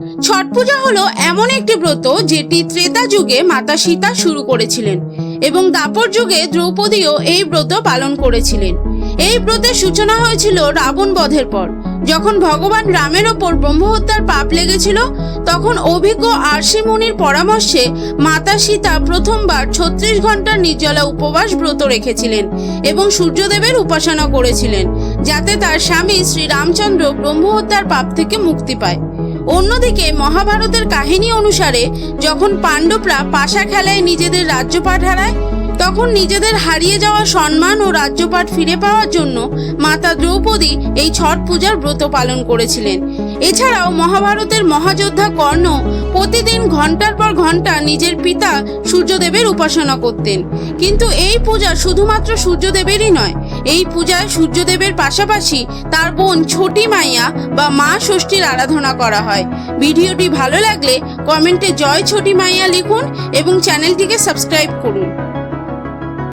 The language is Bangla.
ছট পূজা হলো এমন একটি ব্রত যেটি ত্রেতা যুগে মাতা সীতা শুরু করেছিলেন এবং দাপর যুগে দ্রৌপদীও এই ব্রত পালন করেছিলেন। এই ব্রতের সূচনা হয়েছিল রাবণ বধের পর। যখন ভগবান রামের ওপর ব্রহ্মহত্যার পাপ লেগেছিল, তখন অভিজ্ঞ আরশি মুনির পরামর্শে মাতা সীতা প্রথমবার ছত্রিশ ঘণ্টার নির্জলা উপবাস ব্রত রেখেছিলেন এবং সূর্যদেবের উপাসনা করেছিলেন, যাতে তার স্বামী শ্রী রামচন্দ্র ব্রহ্মহত্যার পাপ থেকে মুক্তি পায়। অন্যদিকে মহাভারতের কাহিনী অনুসারে, যখন পাণ্ডবরা পাশা খেলায় নিজেদের রাজ্যপাঠ হারায়, তখন নিজেদের হারিয়ে যাওয়া সম্মান ও রাজ্যপাঠ ফিরে পাওয়ার জন্য মাতা দ্রৌপদী এই ছট পূজার ব্রত পালন করেছিলেন। এছাড়াও মহাভারতের মহাযোদ্ধা কর্ণ প্রতিদিন ঘণ্টার পর ঘণ্টা নিজের পিতা সূর্যদেবের উপাসনা করতেন। কিন্তু এই পূজা শুধুমাত্র সূর্যদেবেরই নয়, এই পূজায় সূর্যদেবের পাশাপাশি তার বোন ছোটি মাইয়া বা মা ষষ্ঠীর আরাধনা করা হয়। ভিডিওটি ভালো লাগলে কমেন্টে জয় ছোটি মাইয়া লিখুন এবং চ্যানেলটিকে সাবস্ক্রাইব করুন।